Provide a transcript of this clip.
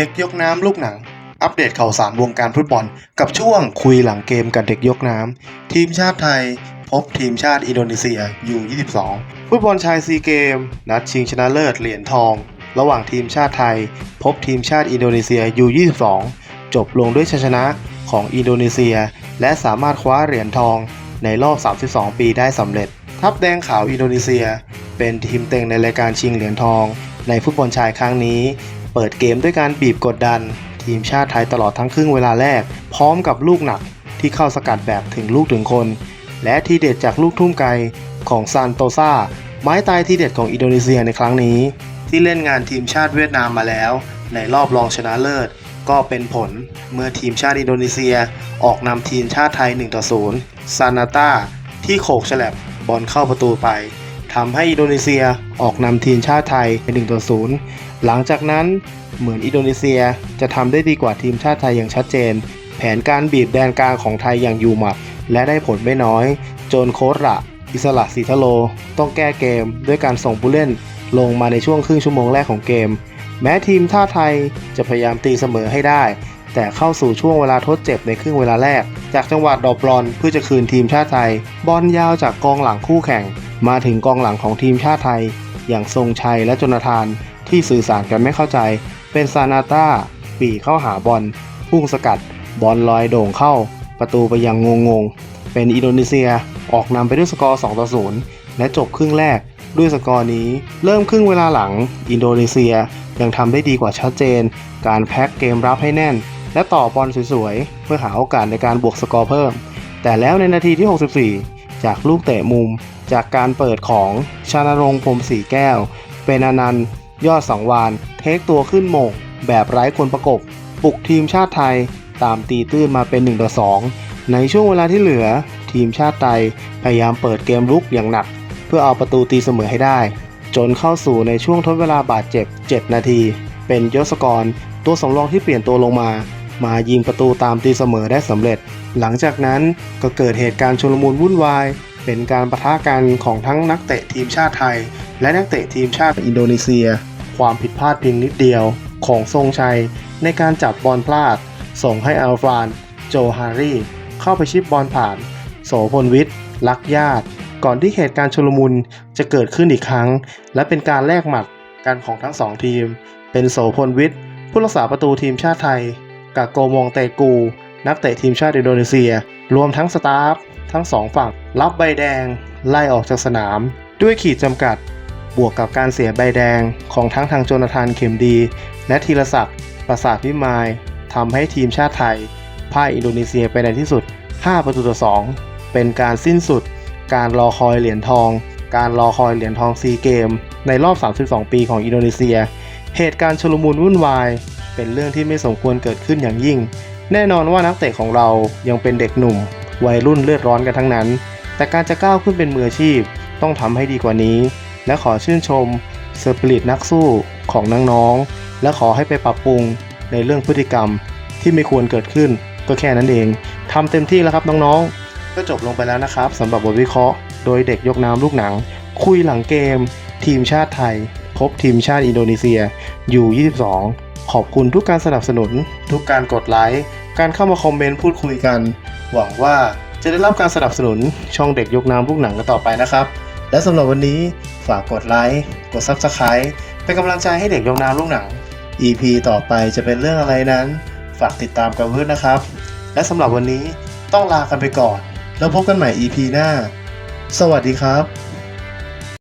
เด็กยกน้ำลูกหนัง อัปเดตข่าวสารวงการฟุตบอล กับช่วงคุยหลังเกมกับเด็กยกน้ำ ทีมชาติไทย พบทีมชาติอินโดนีเซียอยู่22ฟุตบอลชายซีเกม นัดชิงชนะเลิศเหรียญทอง ระหว่างทีมชาติไทย พบทีมชาติอินโดนีเซียอยู22จบลงด้วยชัยชนะของอินโดนีเซีย และสามารถคว้าเหรียญทอง ในรอบ 32 ปีได้สำเร็จ ทัพแดงขาวอินโดนีเซีย เป็นทีมเต็งในรายการชิงเหรียญทองในฟุตบอลชายครั้งนี้ เปิดเกมด้วยการบีบกดดัน ทีมชาติไทยตลอดทั้งครึ่งเวลาแรก พร้อมกับลูกหนักที่เข้าสกัดแบบถึงลูกถึงคน และทีเด็ดจากลูกทุ่มไกลของซานโตซาไม้ตายทีเด็ดของอินโดนีเซียในครั้งนี้ ที่เล่นงานทีมชาติเวียดนามมาแล้ว ในรอบรองชนะเลิศ ก็เป็นผลเมื่อทีมชาติอินโดนีเซียออกนำทีมชาติไทย1ต่อ0ซานาตาที่โขกฉลับบอลเข้าประตูไป ทำให้อินโดนีเซียออกนำทีมชาติไทยเป็น1ต่อ0หลังจากนั้นเหมือนอินโดนีเซียจะทำได้ดีกว่าทีมชาติไทยอย่างชัดเจน แผนการบีบแดนกลางของไทยอย่างยูมัดและได้ผลไม่น้อย จนโค้ชระอิสระสีทะโล ต้องแก้เกมด้วยการส่งผู้เล่นลงมาในช่วงครึ่งชั่วโมงแรกของเกม แม้ทีมท่าไทยจะพยายามตีเสมอให้ได้ แต่เข้าสู่ช่วงเวลาทดเจ็บในครึ่งเวลาแรก จากจังหวะดรอปบอลเพื่อจะคืนทีมชาติไทย บอลยาวจากกองหลังคู่แข่ง มาถึงกองหลังของทีมชาติไทย อย่างทรงชัยและจนทานที่สื่อสารกันไม่เข้าใจ เป็นซานาต้าปีเข้าหาบอลพุ่งสกัด บอลลอยโด่งเข้า ประตูไปยังงงงๆเป็นอินโดนีเซียออกนำไปด้วยสกอร์2ต่อ0และจบครึ่งแรกด้วยสกอร์นี้ เริ่มครึ่งเวลาหลัง อินโดนีเซียยังทำได้ดีกว่าชัดเจน การแพ็กเกมรับให้แน่น และต่อบอลสวยๆ เพื่อหาโอกาสในการบวกสกอร์เพิ่ม แต่แล้วในนาทีที่ 64 จากลูกเตะมุม จากการเปิดของชานรงค์พรมสีแก้ว เป็นอนันต์ ยอดสังวาน เทคตัวขึ้นโมงแบบไร้คนประกบ ปลุกทีมชาติไทยตามตีตื้นมาเป็น1ต่อ2ในช่วงเวลาที่เหลือ ทีมชาติไทยพยายามเปิดเกมลุกอย่างหนัก เพื่อเอาประตูตีเสมอให้ได้ จนเข้าสู่ในช่วงทดเวลาบาดเจ็บ 7 นาที เป็นยศกร ตัวสำรองที่เปลี่ยนตัวลงมา มายิงประตูตามตีเสมอได้สำเร็จ หลังจากนั้นก็เกิดเหตุการณ์ชุลมุนวุ่นวาย เป็นการปะทะกันของทั้งนักเตะทีมชาติไทย และนักเตะทีมชาติอินโดนีเซีย ความผิดพลาดเพียงนิดเดียวของทรงชัย ในการจับบอลพลาด ส่งให้อัลฟาน โจฮารีเข้าไปชิปบอลผ่าน โสพลวิทย์ลักญาติ ก่อนที่เหตุการณ์ชุลมุนจะเกิดขึ้นอีกครั้ง และเป็นการแลกหมัดกันของทั้งสองทีม เป็นโสพลวิทย์ผู้รักษาประตูทีมชาติไทยกับโกมองเตกู นักเตะทีมชาติอินโดนีเซีย รวมทั้งสตาฟทั้งสองฝั่ง รับใบแดง ไล่ออกจากสนาม ด้วยขีดจำกัด บวกกับการเสียใบแดงของทั้งทางโจนาธานเข็มดี และธีรศักดิ์ประสาทวิมายทำให้ทีมชาติไทยพ่ายอินโดนีเซียไปในที่สุด 5 ประตูต่อ 2 เป็นการสิ้นสุด การรอคอยเหรียญทอง การรอคอยเหรียญทองซีเกม ในรอบ 32 ปีของอินโดนีเซีย เหตุการณ์ชลมุนวุ่นวาย เป็นเรื่องที่ไม่สมควรเกิดขึ้นอย่างยิ่ง แน่นอนว่านักเตะของเรายังเป็นเด็กหนุ่ม วัยรุ่นเลือดร้อนกันทั้งนั้น แต่การจะก้าวขึ้นเป็นมืออาชีพต้องทำให้ดีกว่านี้ และขอชื่นชมสปิริตนักสู้ของน้องๆ และขอให้ไปปรับปรุงในเรื่องพฤติกรรมที่ไม่ควรเกิดขึ้นก็แค่นั้นเองทำเต็มที่แล้วครับน้องๆ ก็จบลงไปแล้วนะครับสำหรับบทวิเคราะห์ โดยเด็กยกน้ำลูกหนัง คุยหลังเกม ทีมชาติไทย พบทีมชาติอินโดนีเซียอยู่ 22 ขอบคุณทุกการสนับสนุน ทุกการกดไลค์การเข้ามาคอมเมนต์พูดคุยกัน หวังว่าจะได้รับการสนับสนุนช่องเด็กยกน้ำลูกหนังกันต่อไปนะครับ และสำหรับวันนี้ฝากกดไลค์กด Subscribe เป็นกำลังใจให้เด็กยกน้ำลูกหนัง EP ต่อไปจะเป็นเรื่องอะไรนั้น ฝากติดตามกันเพื่อนนะครับ และสำหรับวันนี้ต้องลากันไปก่อน แล้วพบกันใหม่ EP หน้า สวัสดีครับ